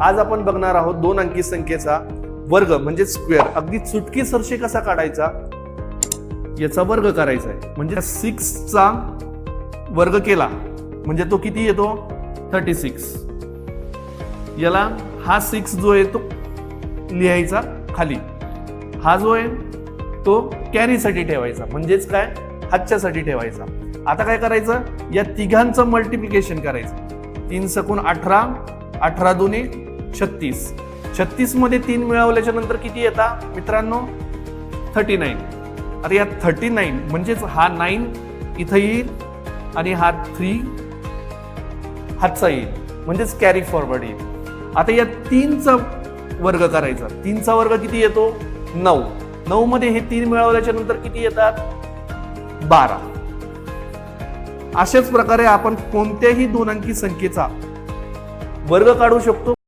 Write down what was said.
आज आपण बघणार आहोत दोन अंकी संख्येचा वर्ग म्हणजे स्क्वेअर अगदी चुटकी सरशी कसा काढायचा? याचा वर्ग करायचा आहे. म्हणजे सिक्सचा वर्ग केला म्हणजे तो किती येतो? थर्टी सिक्स याला हा सिक्स जो आहे तो लिहायचा खाली. हा जो आहे तो कॅरीसाठी ठेवायचा म्हणजेच काय? हातच्यासाठी ठेवायचा. आता काय करायचं? या तिघांचं मल्टिप्लिकेशन करायचं. तीन सकून अठरा अठरा दोन्ही छत्तीस. छत्तीसमध्ये तीन मिळवल्याच्या नंतर किती येतात मित्रांनो थर्टी नाईन आता या थर्टी नाईन म्हणजेच हा नाईन इथं येईल आणि हा थ्री हातचा येईल. म्हणजेच कॅरी फॉरवर्ड येईल. आता या तीनचा वर्ग करायचा. तीनचा वर्ग किती येतो? नऊ. नऊ मध्ये हे तीन मिळवल्याच्या नंतर किती येतात? बारा. अशाच प्रकारे आपण कोणत्याही दोन अंकी संख्येचा वर्ग काढू शकतो.